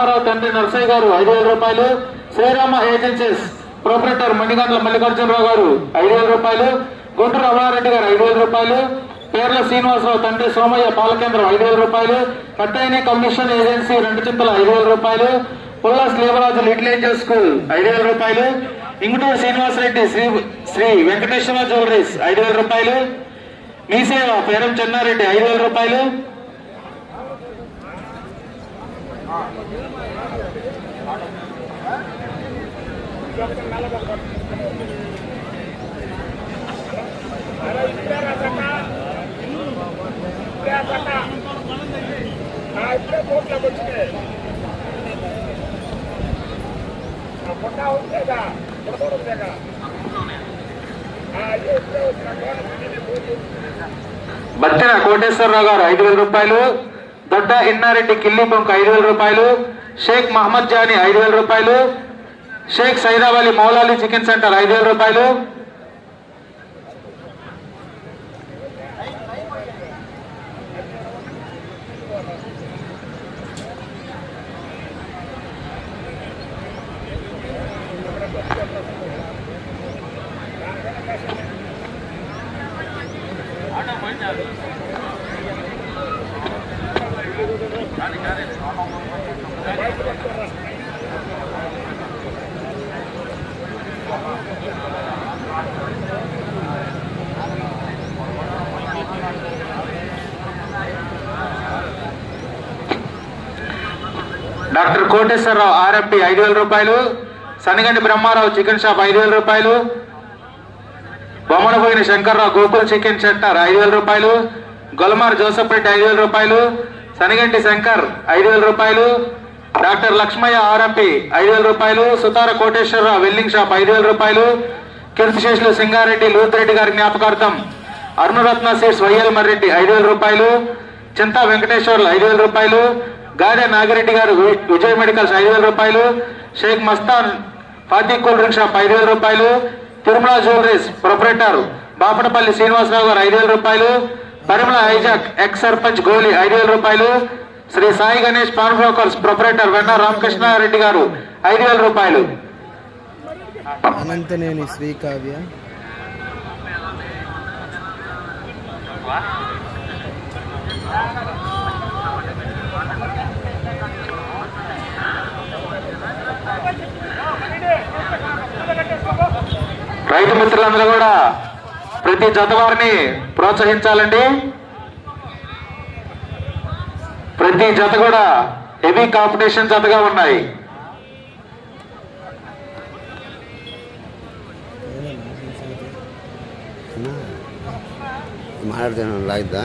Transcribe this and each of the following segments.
రామారావు తండ్రి నరసయ్య గారు ఐదు వేల రూపాయలు. శ్రీరామ ఏజెన్సీస్ ప్రొపరేటర్ మణిగండ్ల మల్లికార్జునరావు గారు ఐదు వేల రూపాయలు. గుంటూరు రమణారెడ్డి గారు ఐదు వేల రూపాయలు. పేర్ల శ్రీనివాసరావు తండ్రి సోమయ్య పాలకేంద్రం ఐదు వేల రూపాయలు. కట్టైన కమిషన్ ఏజెన్సీ రెండు చింతలు ఐదు వేల రూపాయలు. పుల్లాస్ లేబరాజు లిటిల్ ఏంజల్ స్కూల్ ఐదు వేల రూపాయలు. ఇంగుటూరు శ్రీనివాసరెడ్డి శ్రీ శ్రీ వెంకటేశ్వర జ్యువెలరీస్ ఐదు వేల రూపాయలు. మీసేవ పేరం చెన్నారెడ్డి ఐదు వేల రూపాయలు. ఇప్పుడే కోట్లోకి అయ్యో ఇప్పుడే వచ్చిన బత్తిన కోటేశ్వరరావు గారు ఐదు వేల రూపాయలు దొడ్డ ఇన్నారెడ్డి కిల్లి బొంక ఐదు వేల రూపాయలు షేక్ మహమ్మద్ జానీ ఐదు వేల రూపాయలు షేక్ సైదాబ్ మౌలాలి చికెన్ సెంటర్ ఐదు వేల రూపాయలు. డాక్టర్ కోటేశ్వరరావు ఆర్ఎంపి ఐదు వేల రూపాయలు సనిగండి బ్రహ్మారావు చికెన్ షాప్ ఐదు వేల రూపాయలు బొమ్మనపోయిన శంకర్రావు గోకుల్ చికెన్ సెంటర్ ఐదు వేల రూపాయలు గొలమార్ జోసఫ్ రెడ్డి ఐదు వేల రూపాయలు సనిగంటి శంకర్ ఐదు వేల రూపాయలు డాక్టర్ లక్ష్మయ్య ఆర్ఎంపి ఐదు వేల రూపాయలు సుతార కోటేశ్వరరావు వెల్లింగ్ షాప్ ఐదు వేల రూపాయలు కీర్తిశేషులు సింగారెడ్డి లూత్రెడ్డి గారి జ్ఞాపకార్థం అరుణరత్న సీట్స్ వైఎల్ మర్రెడ్డి ఐదు వేల రూపాయలు చింతా వెంకటేశ్వర్లు ఐదు వేల రూపాయలు గాడే నాగిరెడ్డి గారు వి- విజయ్ మెడికల్స్ ఐదు వేల రూపాయలు షేక్ మస్తాన్ ఫాతీ కూల్ డ్రింక్ షాప్ ఐదు వేల రూపాయలు తిరుమల జ్యువెలరీస్ ప్రొపరేటర్ బాపనపల్లి శ్రీనివాసరావు గారు ఐదు వేల రూపాయలు పరిమళ హైజాక్ ఎక్స్ సర్పంచ్ గోలి ఐదు వేల రూపాయలు Sri Sai Ganesh pawn brokers proprietor Venna Ramakrishnareddy గారు ఐదు వేల రూపాయలు. అనంతనేని శ్రీకావ్య. రైతు మిత్రులందరూ కూడా ప్రతి జత వారిని ప్రోత్సహించాలండి. ప్రతి జత కూడా హెవీ కాంపిటీషన్ జతగా ఉన్నాయి. మాట్లాడుతున్నాను లాగిద్దా.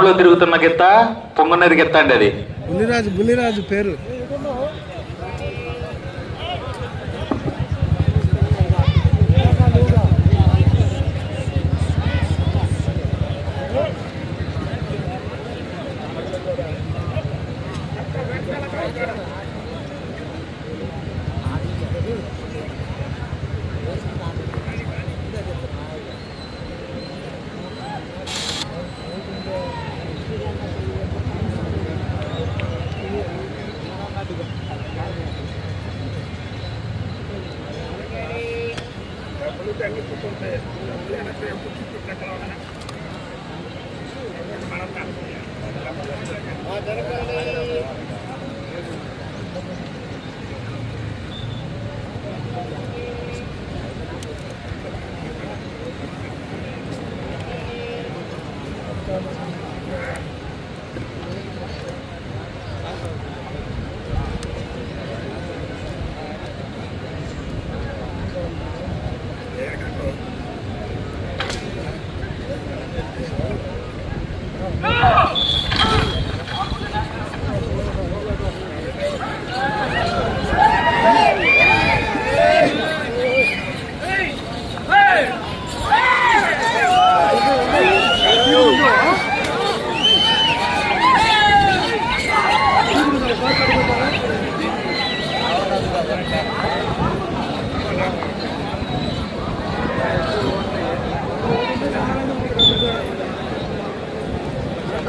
గ్రౌండ్ తిరుగుతున్న గిత్త పొంగున్నది గిత్త అండి అది. బుల్లిరాజు బుల్లిరాజు పేరు.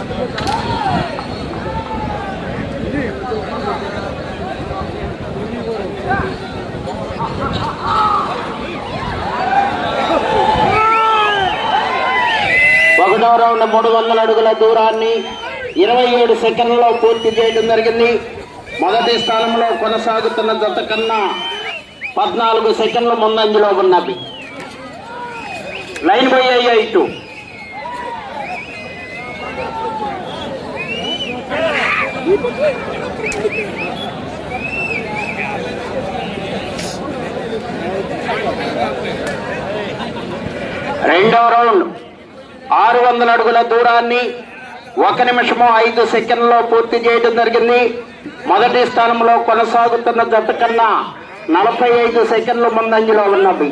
ఒకటో రౌండ్ మూడు వందల అడుగుల దూరాన్ని ఇరవై ఏడు సెకండ్లలో పూర్తి చేయడం జరిగింది. మొదటి స్థానంలో కొనసాగుతున్న జత కన్నా పద్నాలుగు సెకండ్ల ముందంజలో ఉన్నది. లైన్ బై ఇటు. రెండవ రౌండ్. ఆరు వందల అడుగుల దూరాన్ని ఒక నిమిషము ఐదు సెకండ్లో పూర్తి చేయడం జరిగింది. మొదటి స్థానంలో కొనసాగుతున్న జత కన్నా నలభై ఐదు సెకండ్ల ముందంజలో ఉన్నది.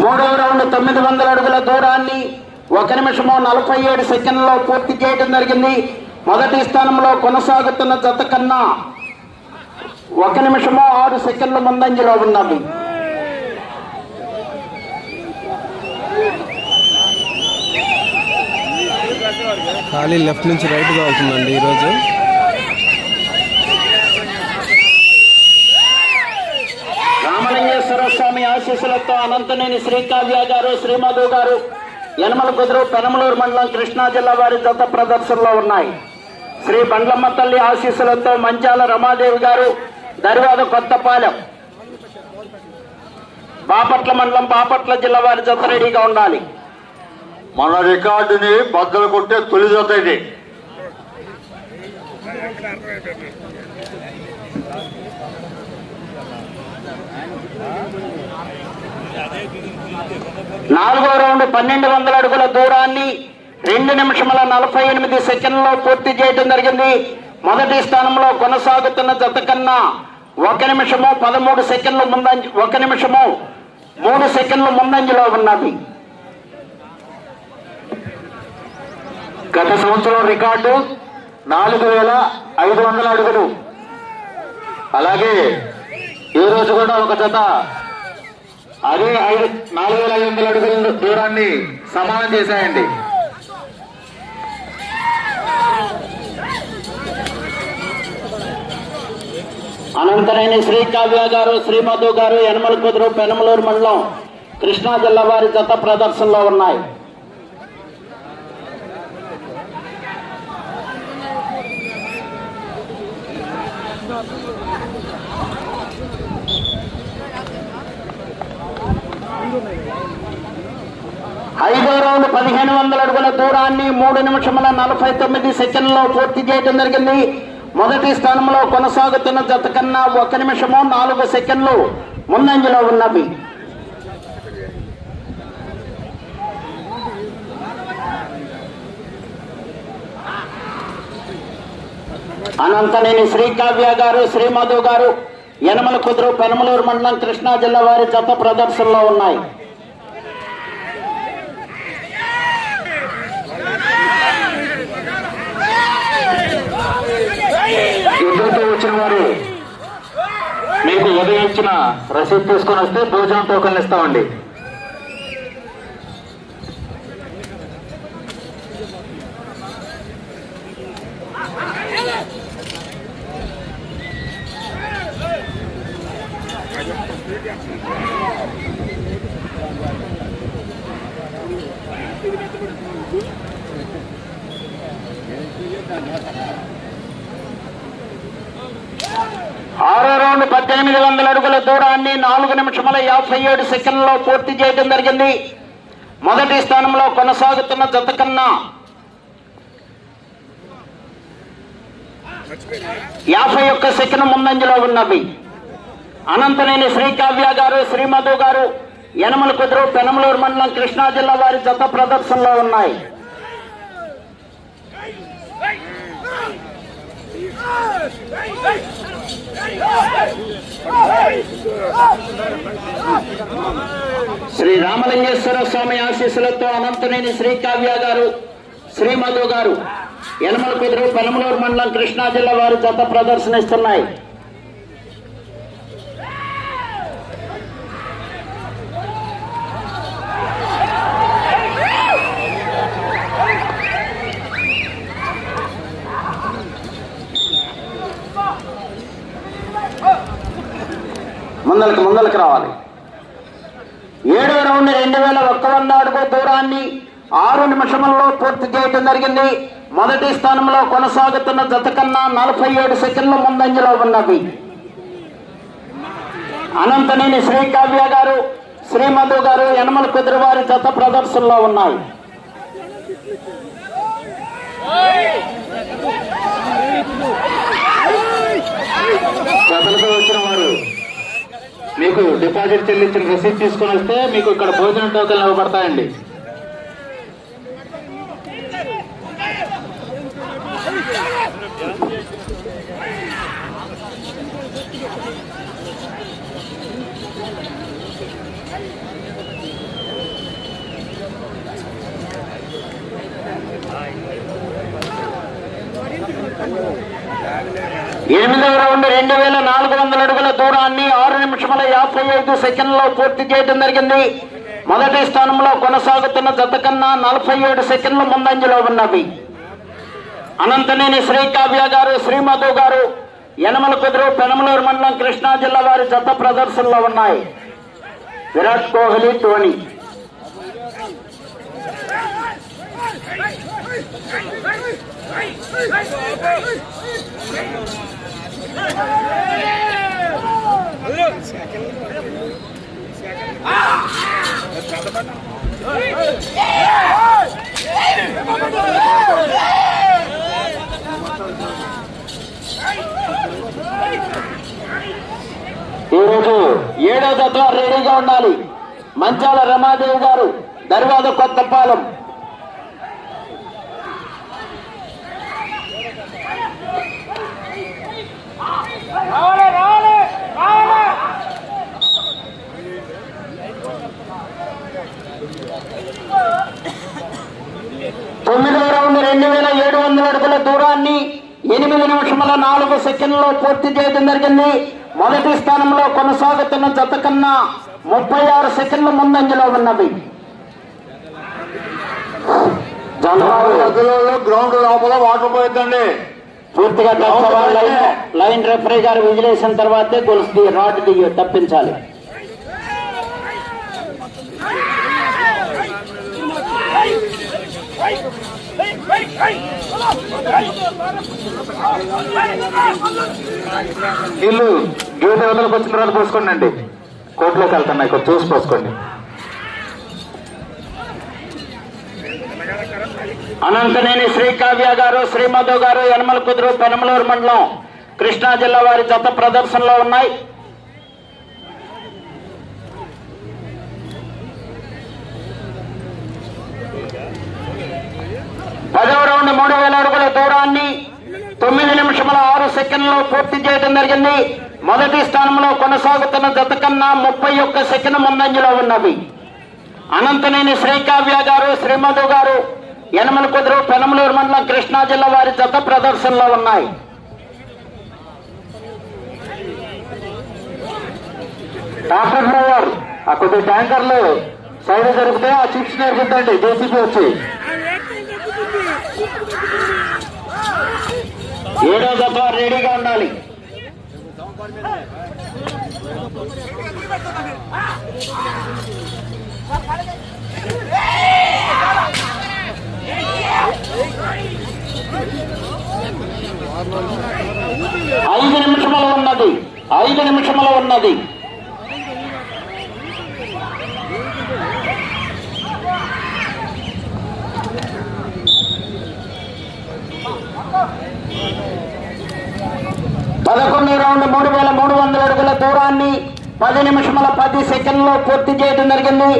మూడవ రౌండ్ తొమ్మిది వందల అడుగుల దూరాన్ని ఒక నిమిషము నలభై ఏడు సెకండ్లో పూర్తి చేయడం జరిగింది. మొదటి స్థానంలో కొనసాగుతున్న జత కన్నా ఒక నిమిషము ఆరు సెకండ్ల ముందంజలో ఉన్నది ఖాళీ లెఫ్ట్ నుంచి రైట్ అవుతుందండి ఈరోజు. రామలింగేశ్వర స్వామి ఆశీస్సులతో అనంతనేని శ్రీకావ్య గారు శ్రీమధు గారు యనమల కుదురు పెనమలూరు మండలం కృష్ణా జిల్లా వారి జత ప్రదర్శనలో ఉన్నాయి. శ్రీ బండ్లమ్మ తల్లి ఆశీస్సులతో మంచాల రమాదేవి గారు దరివాద కొత్తపాలెం. బాపట్ల మండలం బాపట్ల జిల్లా వారి జత రెడీగా ఉండాలి. మన రికార్డుని బద్దలు కొట్టే తొలి జత ఇది. నాలుగో రౌండ్ పన్నెండు వందల అడుగుల దూరాన్ని రెండు నిమిషముల నలభై ఎనిమిది సెకండ్లలో పూర్తి చేయడం జరిగింది. మొదటి స్థానంలో కొనసాగుతున్న జత కన్నా ఒక నిమిషము పదమూడు సెకండ్ల ముందంజ ఒక నిమిషము మూడు సెకండ్ల ముందంజలో ఉన్నది. గత సంవత్సరం రికార్డు నాలుగు వేల ఐదు వందల అడుగులు. అలాగే ఈ రోజు కూడా ఒక జత అదే ఐదు నాలుగు వేల ఐదు వందల అడుగుల దూరాన్ని సమానం చేశాయండి. అనంతరాయని శ్రీ కావ్య గారు శ్రీమధు గారు యనమల కుదురు పెనమలూరు మండలం కృష్ణా జిల్లా వారి జత ప్రదర్శనలో ఉన్నాయి. ఐదో రౌండ్ పదిహేను వందల అడుగుల దూరాన్ని మూడు నిమిషముల నలభై తొమ్మిది సెకండ్లో పూర్తి చేయడం జరిగింది. మొదటి స్థానంలో కొనసాగుతున్న జత కన్నా ఒక నిమిషము నాలుగు సెకండ్లు ముందంజలో ఉన్నవి. అనంతనేని శ్రీకావ్య గారు శ్రీమాధవ్ గారు యనమల కుదురు పెనమలూరు మండలం కృష్ణా జిల్లా వారి జత ప్రదర్శనలో ఉన్నాయి. యుద్ధంతో వచ్చిన వారు మీకు ఉదయం ఇచ్చిన రసీదు తీసుకొని వస్తే భోజనం టోకన్లు ఇస్తామండి. ఆరో రౌండ్ పద్దెనిమిది వందల అడుగుల దూరాన్ని నాలుగు నిమిషముల యాభై ఏడు సెకండ్లో పూర్తి చేయడం జరిగింది. మొదటి స్థానంలో కొనసాగుతున్న జత కన్నా యాభై ఒక్క సెకండ్ ముందంజలో ఉన్నవి. అనంతనేని శ్రీకావ్య గారు శ్రీమధు గారు యనమల కుదురు పెనమలూరు మండలం కృష్ణా జిల్లా వారి జత ప్రదర్శనలో ఉన్నాయి. శ్రీ రామలింగేశ్వర స్వామి ఆశీస్సులతో అనంతనేని శ్రీకావ్య గారు శ్రీమధు గారు యనమల కుదురు పెనమలూరు మండలం కృష్ణా జిల్లా వారి జత ప్రదర్శనిస్తున్నాయి. ముందలకి ముందలకి రావాలి. ఏడో రౌండ్ రెండు వేల ఒక్క వంద అడుగు దూరాన్ని ఆరు నిమిషంలో పూర్తి చేయడం జరిగింది. మొదటి స్థానంలో కొనసాగుతున్న జత కన్నా నలభై ఏడు సెకండ్ల ముందంజలో ఉన్నవి. అనంతనేని శ్రీకావ్య గారు శ్రీమధు గారు యనమల కుదిరివారి జత ప్రదర్శనలో ఉన్నాయి. జతలతో వచ్చిన వారు మీకు డిపాజిట్ చెల్లించిన రసీదు తీసుకొని వస్తే మీకు ఇక్కడ భోజనం టోకన్లు ఇవ్వబడతాయండి. ఎనిమిదవ రౌండ్ రెండు వేల నాలుగు వందల అడుగుల దూరాన్ని ఆరు నిమిషముల యాభై ఐదు సెకండ్లో పూర్తి చేయడం జరిగింది. మొదటి స్థానంలో కొనసాగుతున్న జత కన్నా నలభై ఏడు సెకండ్ల ముందంజలో ఉన్నవి. అనంతనేని శ్రీకావ్య గారు శ్రీమధు గారు యనమల కుదురు పెనమలూరు మండలం కృష్ణా జిల్లా వారి జత ప్రదర్శనలో ఉన్నాయి. విరాట్ కోహ్లీ ధోని. ఈరోజు ఏడో జత రెడీగా ఉండాలి. మంచాల రమాదేవి గారు దర్వాద కొత్తపాలెం. తొమ్మిదవ రౌండ్ రెండు వేల ఏడు వందల అడుగుల దూరాన్ని ఎనిమిది నిమిషముల నాలుగు సెకండ్లో పూర్తి చేయడం జరిగింది మొదటి స్థానంలో కొనసాగుతున్న జత కన్నా ముప్పై ఆరు సెకండ్ల ముందంజలో ఉన్నవి గ్రౌండ్ లోపల వాటర్ పోయిందండి పూర్తిగా. లైన్ రెఫరీ గారు విజిలేసిన తర్వాతే గొలుసు దిగి రాడ్ దిగి తప్పించాలి Hey! వీళ్ళు గేట్ వదలకు వచ్చిన తర్వాత పోసుకోండి అండి కోర్టులోకి వెళ్తున్నాయి ఇక్కడ చూసి పోసుకోండి. అనంతనేని శ్రీ కావ్య గారు శ్రీమధు గారు యనమల కుదురు పెనమలూరు మండలం కృష్ణా జిల్లా వారి జత ప్రదర్శనలో ఉన్నాయి. పదవ రౌండ్ మూడు వేల అడుగుల దూరాన్ని తొమ్మిది నిమిషముల ఆరు సెకండ్లో పూర్తి చేయడం జరిగింది. మొదటి స్థానంలో కొనసాగుతున్న జత కన్నా ముప్పై ఒక్క సెకండ్ ముందంజలో ఉన్నవి. అనంతనేని శ్రీకావ్య గారు శ్రీమధు గారు యనమల కుదురు పెనమలూరు మండలం కృష్ణా జిల్లా వారి జత ప్రదర్శనలో ఉన్నాయి. డాక్టర్ డ్రైవర్ ఆ కొద్ది ట్యాంకర్లు సైడ్ జరిపితే ఆ చిప్స్ నేర్పిద్దండి జేసీబీ వచ్చి. ఏడో దఫ రెడీగా ఉండాలి. ఐదు నిమిషములు ఉన్నది. ఐదు నిమిషములు ఉన్నది. పదకొండు రౌండ్ మూడు వేల మూడు వందల అడుగుల దూరాన్ని పది నిమిషముల పది సెకండ్లో పూర్తి చేయడం జరిగింది.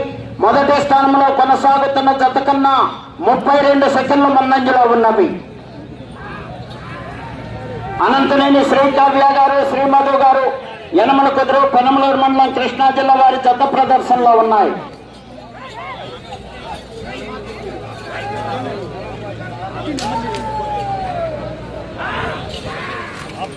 మొదటి స్థానంలో కొనసాగుతున్న జత కన్నా ముప్పై రెండు సెకండ్లు ముందంజలో ఉన్నవి. అనంతనేని శ్రీకావ్య గారు శ్రీమధు గారు యనమల కుదురు పెనమలూరు మండలం కృష్ణా జిల్లా వారి జత ప్రదర్శనలో ఉన్నాయి.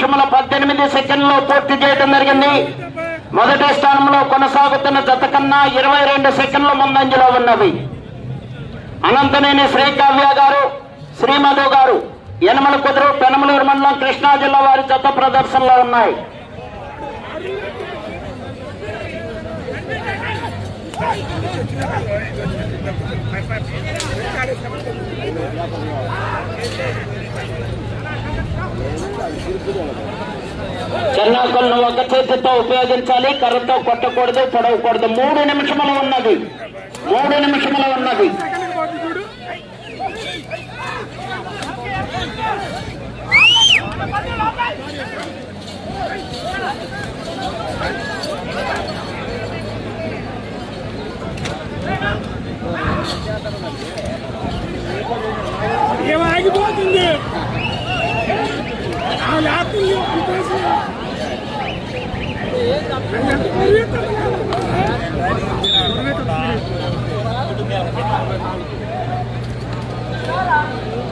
నిమిషముల పద్దెనిమిది సెకండ్లో పూర్తి చేయడం జరిగింది. మొదటి స్థానంలో కొనసాగుతున్న జత కన్నా ఇరవై రెండు సెకండ్ల ముందంజలో ఉన్నవి. అనంతనేని శ్రీకావ్య గారు శ్రీమధు గారు యనమల కుదురు పెనమలూరు మండలం కృష్ణా జిల్లా వారి జత ప్రదర్శనలో ఉన్నాయి. చెన్నాకులను ఒక చేతితో ఉపయోగించాలి కర్రతో కొట్టకూడదు పొడవకూడదు. మూడు నిమిషములు ఉన్నది. మూడు నిమిషములు ఉన్నది. ఆగిపోతుంది?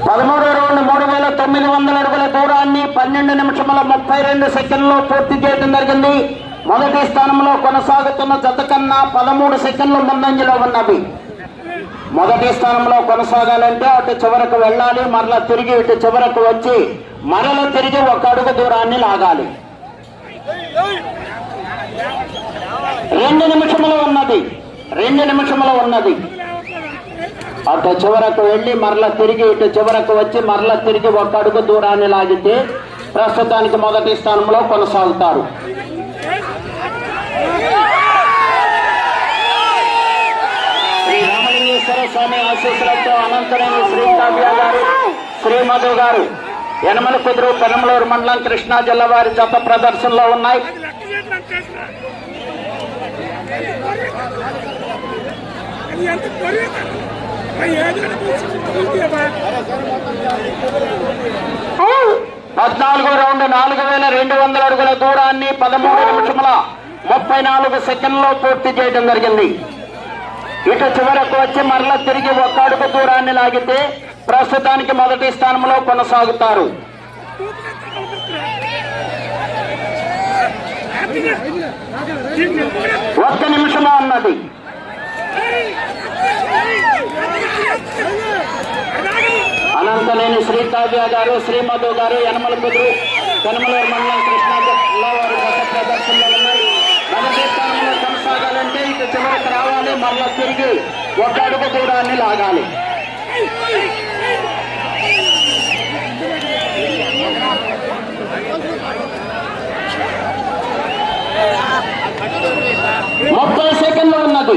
పదమూడు రౌండ్ మూడు వేల తొమ్మిది వందల అడుగుల దూరాన్ని పన్నెండు నిమిషముల ముప్పై రెండు సెకండ్లో పూర్తి చేయడం జరిగింది మొదటి స్థానంలో కొనసాగుతున్న జత కన్నా పదమూడు సెకండ్లు ముందంజలో ఉన్నవి మొదటి స్థానంలో కొనసాగాలంటే అటు చివరకు వెళ్ళాలి మరలా తిరిగి ఇటు చివరకు వచ్చి మరల తిరిగి ఒక అడుగు దూరాన్ని లాగాలి. రెండు నిమిషములు ఉన్నది. రెండు నిమిషములు ఉన్నది. అటు చివరకు వెళ్ళి మరల తిరిగి ఇటు చివరకు వచ్చి మరల తిరిగి ఒక అడుగు దూరాన్ని లాగితే ప్రస్తుతానికి మొదటి స్థానంలో కొనసాగుతారు. శ్రీ రామలింగేశ్వర స్వామి ఆశీస్సులతో అనంతరం శ్రీ కావ్య గారు శ్రీ మధు గారు. యనమల కుదురు పెనమలూరు మండలం కృష్ణా జిల్లా వారి జత ప్రదర్శనలో ఉన్నాయి. పద్నాలుగో రౌండ్ నాలుగు వేల రెండు వందల అడుగుల దూరాన్ని పదమూడు నిమిషముల ముప్పై నాలుగు సెకండ్లో పూర్తి చేయడం జరిగింది. ఇటు చివరకు వచ్చి మరల తిరిగి ఒక్క అడుగు దూరాన్ని లాగితే ప్రస్తుతానికి మొదటి స్థానంలో కొనసాగుతారు. ఒక్క నిమిషమే ఉన్నది అనంతలేని శ్రీ కావ్య గారు శ్రీమధు గారు యనమల కుదురు కనుమలూరు మండలం కృష్ణా జిల్లా గత ప్రదర్శనలో మొదటి స్థానంలో కొనసాగాలంటే ఇక చివరికి రావాలి మళ్ళీ తిరిగి ఒక అడుగు దూరాన్ని లాగాలి. ముప్పై సెకండ్లు ఉన్నది.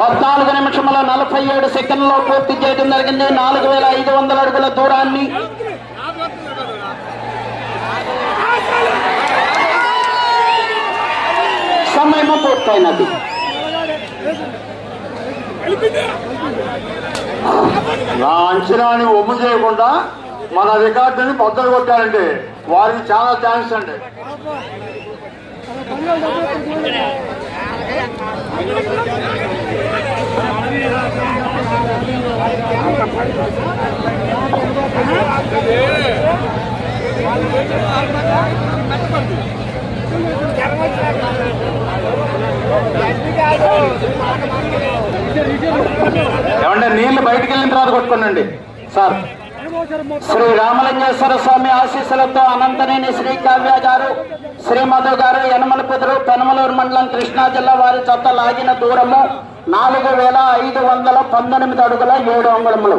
పద్నాలుగు నిమిషముల నలభై ఏడు సెకండ్లో పూర్తి చేయడం జరిగింది. నాలుగు వేల ఐదు వందల అడుగుల దూరాన్ని సమయము పూర్తయినది. నా అంచనాని ఒమ్ము చేయకుండా మన రికార్డుని బద్దలు కొట్టారండి. వారికి చాలా థ్యాంక్స్ అండి. ఏమంటే నీళ్ళు బయటికి వెళ్ళిన తర్వాత కొట్టుకోనండి సార్ శ్రీ రామలింగేశ్వర స్వామి ఆశీస్సులతో అనంతనేని శ్రీ కావ్య గారు శ్రీ మధు గారు యనమల కుదురు పెనమలూరు మండలం కృష్ణా జిల్లా వారి చెత్త లాగిన దూరము నాలుగు వేల ఐదు వందల పంతొమ్మిది అడుగుల ఏడు అంగుళములు.